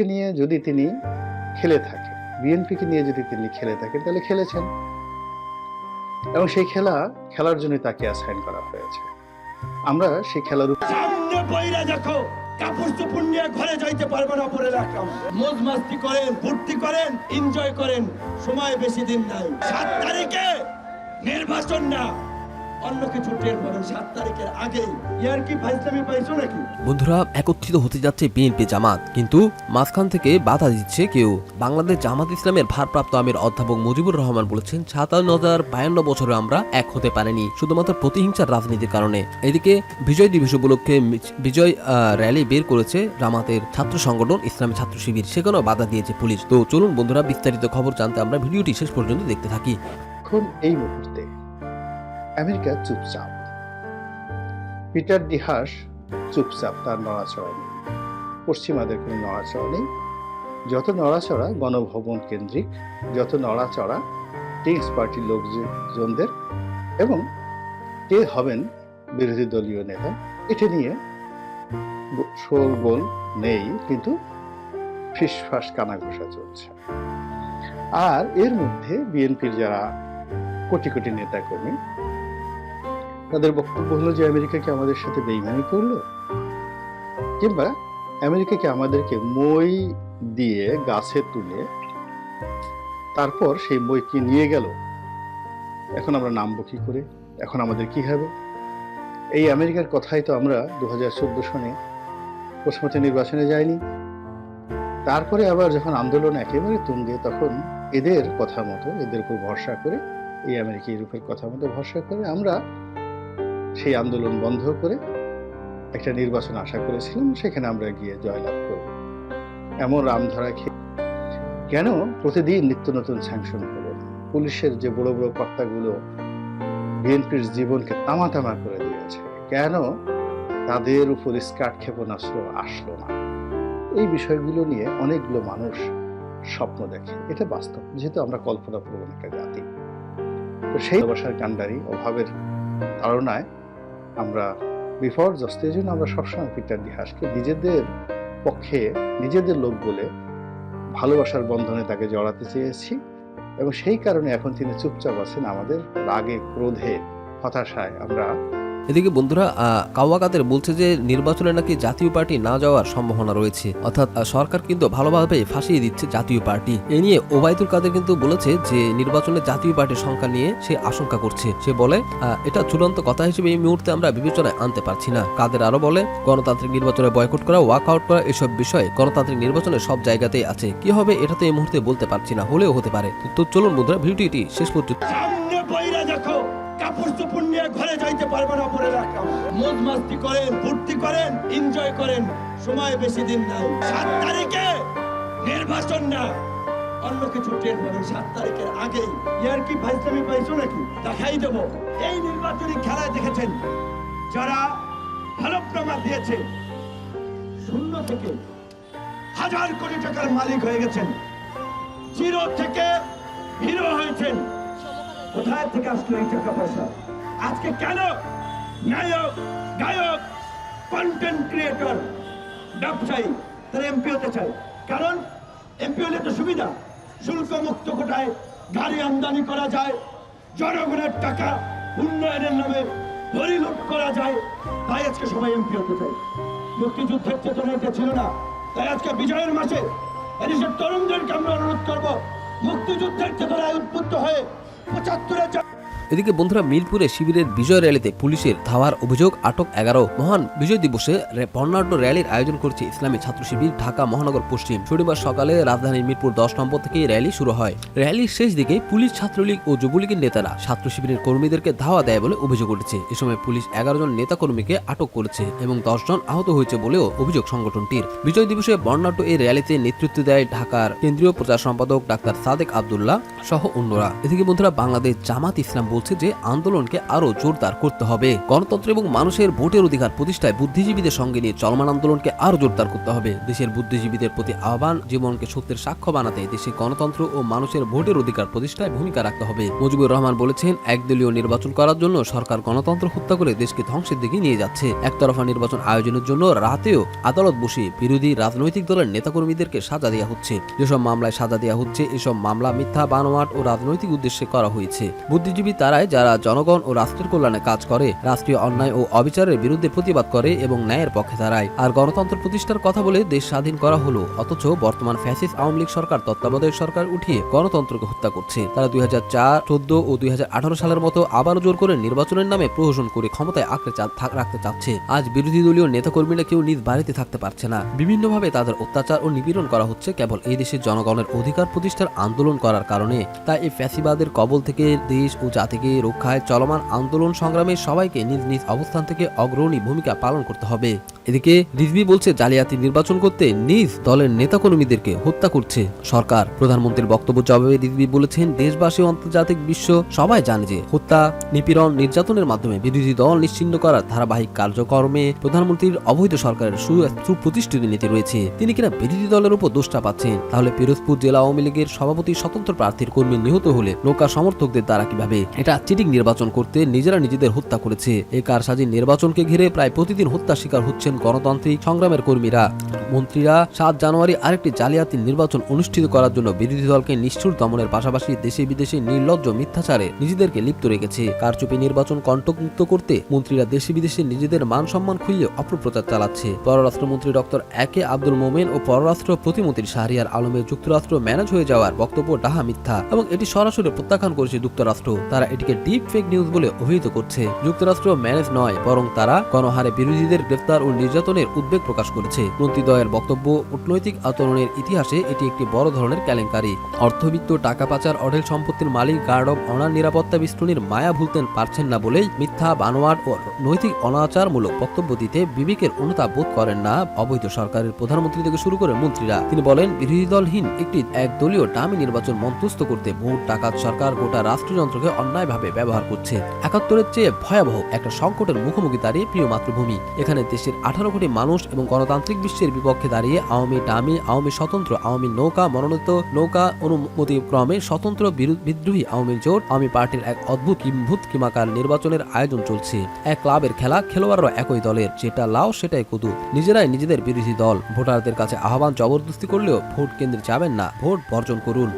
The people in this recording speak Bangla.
বিএনপিকে নিয়ে যদি তিনি খেলে থাকেন বিএনপিকে নিয়ে যদি তিনি খেলে থাকেন তাহলে খেলেছেন। এবং সেই খেলা খেলার জন্য তাকে অ্যাসাইন করা হয়েছে। আমরা সেই খেলার কাপড় নির্বাচন না। অন্য কিছু টের পাবেন সাত তারিখের আগেই। ইয়ার কি ফাইজলামি পাইছো নাকি? বন্ধুরা একত্রিত হতে যাচ্ছে বিএনপি জামাত কিন্তু মাঝখান থেকে বাধা দিচ্ছে কেউ। বাংলাদেশ জামাত ইসলামের ভারপ্রাপ্ত আমির অধ্যাপক মুজিবুর রহমান বলেছেন সাতান্ন হাজার বায়ান্ন বছরে আমরা এক হতে পারিনি শুধুমাত্র প্রতিহিংসার রাজনীতির কারণে। এদিকে বিজয় দিবস উপলক্ষে বিজয় র্যালি বের করেছে জামাতের ছাত্র সংগঠন ইসলামী ছাত্র শিবির। সেখানেও বাধা দিয়েছে পুলিশ। তো চলুন বন্ধুরা বিস্তারিত খবর জানতে আমরা ভিডিওটি শেষ পর্যন্ত দেখতে থাকি। এখন এই মুহূর্তে আমেরিকা চুপচাপ। পিটার ডিহাস চুপচাপ তার নড়াচড়া নেই পশ্চিমাদের কোনো নড়াচড়া নেই। যত নড়াচড়া গণভবন কেন্দ্রিক, যত নড়াচড়া কিংস পার্টির লোকজনদের এবং কে হবেন বিরোধী দলীয় নেতা, এটা নিয়ে শোরগোল নেই, কিন্তু ফিসফাস কানাঘোষা চলছে। আর এর মধ্যে বিএনপির যারা কোটি কোটি নেতাকর্মী তাদের বক্তব্য হলো যে আমেরিকা কি আমাদের সাথে বেইমানি করল? কিংবা আমেরিকাকে আমাদেরকে মই দিয়ে গাছে তুলে তারপর সেই মই কি নিয়ে গেল? এখন আমরা নামবো কি করে? এখন আমাদের কি হবে? এই আমেরিকার কথাই তো আমরা দু হাজার চোদ্দ সনে পশ্চিমবঙ্গ নির্বাচনে যাইনি। তারপরে আবার যখন আন্দোলন একেবারে তুঙ্গে, তখন এদের কথা মতো, এদের উপর ভরসা করে, এই আমেরিকা ইউরোপের কথা মতো ভরসা করে আমরা সেই আন্দোলন বন্ধ করে একটা নির্বাচন আশা করেছিলাম, সেখানে আমরা গিয়ে জয়লাভ করব। এমন রামধারা খেয়ে কেন প্রতিদিন নিত্য নতুন স্যাংশন হলো পুলিশের যে বড় বড় কর্তাগুলো বিএনপির জীবনকে তামা তামা করে দিয়েছে, কেন তাদের উপর স্কাট ক্ষেপণাস্ত্র আসলো না? এই বিষয়গুলো নিয়ে অনেকগুলো মানুষ স্বপ্ন দেখে। এটা বাস্তব, যেহেতু আমরা কল্পনা প্রবণ একটা জাতি। তো সেই ভালোবাসার কাণ্ডারি, অভাবের ধারণায় আমরা বিপর্যস্ত এই জন্য আমরা সবসময় পিতার দিহাসকে নিজেদের পক্ষে, নিজেদের লোক বলে ভালোবাসার বন্ধনে তাকে জড়াতে চেয়েছি এবং সেই কারণে এখন তিনি চুপচাপ আছেন আমাদের রাগে, ক্রোধে, হতাশায় আমরা এদিকে বন্ধুরা আহ, কাওয়াকাদের বলছে যে নির্বাচনে নাকি জাতীয় পার্টি না যাওয়ার সম্ভাবনা রয়েছে। অর্থাৎ সরকার কিন্তু ভালোভাবে ফাঁসিয়ে দিচ্ছে জাতীয় পার্টি। এ নিয়ে ওবায়দুল কাদের কিন্তু বলেছে যে নির্বাচনে জাতীয় পার্টির সংখ্যা নিয়ে সে আশঙ্কা করছে। সে বলে এটা চূড়ান্ত কথা হিসেবে এই মুহূর্তে আমরা বিবেচনায় আনতে পারছি না। কাদের আরও বলে গণতান্ত্রিক নির্বাচনে বয়কট করা ওয়াক আউট করা এসব বিষয় গণতান্ত্রিক নির্বাচনে সব জায়গাতেই আছে। কি হবে এটা তো এই মুহূর্তে বলতে পারছি না হলেও হতে পারে। তো- চলুন বন্ধুরা ভিডিওটি শেষ পর্যন্ত কাপড় চোপড় নিয়ে ঘরে যাইতে পারবে না পরে রাখলাম মজ মাস্তি করেন, ফুর্তি করেন এনজয় করেন। সময় বেশি দিন নাই সাত তারিখে নির্বাচন না। অন্য কিছু টের পাবেন। সাত তারিখের আগেই। ইয়ার কি ফাইজলামি পাইছো নাকি? দেখাই দেব। এই নির্বাচনী খেলায় দেখেছেন যারা হলফনামা দিয়েছে। শূন্য থেকে হাজার কোটি টাকার মালিক হয়ে গেছেন। জিরো থেকে হিরো হয়েছেন। কোথায় থেকে আসলো এই টাকা পয়সা? আজকে কেন নায়ক, গায়ক কন্টেন্ট ক্রিয়েটর ব্যবসায়ী, তারা এমপি হতে চায়? কারণ এমপি হলে তো সুবিধা। শুল্ক মুক্ত কোটায় গাড়ি আমদানি করা যায়, জনগণের টাকা উন্নয়নের নামে পরিলুট করা যায়। তাই আজকে সবাই এমপি হতে চায়। মুক্তিযুদ্ধের চেতনা এটা ছিল না। তাই আজকে বিজয়ের মাসে এদেশের তরুণদেরকে আমরা অনুরোধ করব, মুক্তিযুদ্ধের চেতনায় উদ্বুদ্ধ হয়ে পঁচাত্তরের এদিকে বন্ধুরা মিরপুরে শিবিরের বিজয় র্যালিতে পুলিশের ধাওয়ার অভিযোগ, আটক এগারো মহান বিজয় দিবসে বর্ণাঢ্য র্যালির আয়োজন করছে ইসলামী ছাত্র শিবির ঢাকা মহানগর পশ্চিম। শনিবার সকালে রাজধানীর মিরপুর দশ নম্বর থেকে র্যালি শুরু হয়। র্যালির শেষ দিকে পুলিশ ছাত্রলীগ ও যুবলীগের নেতারা ছাত্র শিবিরের কর্মীদেরকে ধাওয়া দেয় বলে অভিযোগ উঠেছে। এ সময় পুলিশ এগারো জন নেতাকর্মীকে আটক করেছে এবং দশ জন আহত হয়েছে বলেও অভিযোগ সংগঠনটির। বিজয় দিবসে বর্ণাঢ্য এই র্যালিতে নেতৃত্ব দেয় ঢাকার কেন্দ্রীয় প্রচার সম্পাদক ডাক্তার সাদেক আবদুল্লাহ সহ অন্যরা। এদিকে বন্ধুরা বাংলাদেশ জামাত ইসলাম বলছে যে আন্দোলনকে আরও জোরদার করতে হবে। গণতন্ত্র এবং মানুষের ভোটের অধিকার প্রতিষ্ঠায় বুদ্ধিজীবীদের সঙ্গে নিয়ে চলমান আন্দোলনকে আরও জোরদার করতে হবে। দেশের বুদ্ধিজীবীদের প্রতি আহ্বান, জীবনকে সত্যের সাক্ষ্য বানাতে দেশে গণতন্ত্র ও মানুষের ভোটের অধিকার প্রতিষ্ঠায় ভূমিকা রাখতে হবে। মুজিবুর রহমান বলেছেন, একদলীয় নির্বাচন করার জন্য সরকার গণতন্ত্র হত্যা করে দেশকে ধ্বংসের দিকে নিয়ে যাচ্ছে। একতরফা নির্বাচন আয়োজনের জন্য রাতেও আদালত বসে বিরোধী রাজনৈতিক দলের নেতাকর্মীদেরকে সাজা দেওয়া হচ্ছে। যেসব মামলায় সাজা দেওয়া হচ্ছে, এসব মামলা মিথ্যা, বানোয়াট ও রাজনৈতিক উদ্দেশ্যে করা হয়েছে। বুদ্ধিজীবী তারাই যারা জনগণ ও রাষ্ট্রের কল্যাণে কাজ করে, রাষ্ট্রীয় অন্যায় ও অবিচারের বিরুদ্ধে প্রতিবাদ করে এবং ন্যায়ের পক্ষে দাঁড়ায়। আর গণতন্ত্র প্রতিষ্ঠার কথা বলে দেশ স্বাধীন করা হলো, অথচ বর্তমান ফ্যাসিস্ট আওয়ামী লীগ সরকার, তত্ত্বাবধায়ক সরকার উঠিয়ে গণতন্ত্রকে হত্যা করছে। তারা দুই হাজার চার, চোদ্দ ও দুই সালের মতো আবারও জোর করে নির্বাচনের নামে প্রহসন করে ক্ষমতায় আঁকড়ে রাখতে চাচ্ছে। আজ বিরোধী দলীয় নেতাকর্মীরা কেউ নিজ বাড়িতে থাকতে পারছে না। বিভিন্নভাবে তাদের অত্যাচার ও নিপীড়ন করা হচ্ছে কেবল এই দেশের জনগণের অধিকার প্রতিষ্ঠার আন্দোলন করার কারণে। তাই এই ফ্যাসিবাদের কবল থেকে দেশ ও জাতিকে রক্ষায় চলমান আন্দোলন সংগ্রামে সবাইকে নিজ নিজ অবস্থান থেকে অগ্রণী ভূমিকা পালন করতে হবে। এদিকে রিজভি বলছে, জালিয়াতি নির্বাচন করতে নিজ দলের নেতাকর্মীদেরকে হত্যা করছে সরকার। প্রধানমন্ত্রীর বক্তব্য জবাবে রিজভি বলেছেন, দেশবাসী আন্তর্জাতিক বিশ্ব সবাই জানে যে হত্যা, নিপীড়ন, নির্যাতনের মাধ্যমে বিরোধী দল নিশ্চিন্ন করার ধারাবাহিক কার্যক্রমে প্রধানমন্ত্রীর অবৈধ সরকারের সুপ্রতিষ্ঠিত নীতি রয়েছে। তিনি কিনা বিরোধী দলের উপর দোষটা পাচ্ছেন, তাহলে পিরোজপুর জেলা আওয়ামী লীগের সভাপতি স্বতন্ত্র প্রার্থীর কর্মী নিহত হলে নৌকা সমর্থকদের দ্বারা কীভাবে? এটা চিটিং নির্বাচন করতে নিজেরা নিজেদের হত্যা করেছে। এই কারসাজি নির্বাচনকে ঘিরে প্রায় প্রতিদিন হত্যা শিকার হচ্ছেন গণতান্ত্রিক সংগ্রামের কর্মীরা। মন্ত্রীরা সাত জানুয়ারি আরেকটি জালিয়াতি নির্বাচন অনুষ্ঠিত করার জন্য বিরোধী দলকে নিষ্ঠুর দমনের পাশাপাশি দেশে বিদেশে নির্লজ্জ মিথ্যাচারে নিজেদেরকে লিপ্ত রেখেছে। কারচুপি নির্বাচন কণ্ঠমুক্ত করতে মন্ত্রীরা দেশে বিদেশে নিজেদের মান সম্মান খুইয়ে অপপ্রচার চালাচ্ছে। পররাষ্ট্রমন্ত্রী ডক্টর একে আব্দুল মোমেন ও পররাষ্ট্র প্রতিমন্ত্রী শাহরিয়ার আলমের যুক্তরাষ্ট্র ম্যানেজ হয়ে যাওয়ার বক্তব্য ডাহা মিথ্যা এবং এটি সরাসরি প্রত্যাখ্যান করেছে যুক্তরাষ্ট্র। তারা এটিকে ডিপ ফেক নিউজ বলে অভিহিত করছে। যুক্তরাষ্ট্র ম্যানেজ নয়, বরং তারা গণহারে বিরোধীদের গ্রেফতার ও নির্যাতনের উদ্বেগ প্রকাশ করেছে। মন্ত্রীদ্বয়ের বক্তব্য কূটনৈতিক আচরণের ইতিহাসে এটি একটি বড় ধরনের কেলেঙ্কারি। অর্থবিত্ত টাকা পাচার, অঢেল সম্পত্তির মালিক গার্ড অব অনার নিরাপত্তা বিস্তুনির মায়া ভুলতেন পারছেন না বলেই মিথ্যা, বানোয়াট ও নৈতিক অনাচারমূলক বক্তব্য দিতে বিবেকের অনুতাপ বোধ করেন না অবৈধ সরকারের প্রধানমন্ত্রী থেকে শুরু করে মন্ত্রীরা। তিনি বলেন, বিরোধী দলহীন একটি একদলীয় ডামি নির্বাচন মন্ত্রস্থ করতে ভোট, ডাকাত, সরকার গোটা রাষ্ট্রযন্ত্রকে অন্যায়ভাবে ব্যবহার করছে। একাত্তরের চেয়ে ভয়াবহ একটা সংকটের মুখোমুখি দাঁড়িয়ে প্রিয় মাতৃভূমি। এখানে দেশের আঠারো কোটি মানুষ এবং গণতান্ত্রিক বিশ্বের বিপক্ষে দাঁড়িয়ে আওয়ামী ডামি আওয়ামী স্বতন্ত্র, আওয়ামী নৌকা, মনোনীত নৌকা অনুমতি ক্রমে স্বতন্ত্র বিদ্রোহী আওয়ামী জোট, আওয়ামী পার্টির এক অদ্ভুত কিম্ভূত কিমাকার নির্বাচনের আয়োজন চলছে। এক ক্লাবের খেলা খেলোয়াড়রা একই দলের, যেটা লাও, সেটাই কুদু। নিজেরাই নিজেদের বিরোধী দল। ভোটারদের কাছে আহ্বান জবরদস্তি করলেও ভোট কেন্দ্রে যাবেন না। ভোট বর্জন করুন।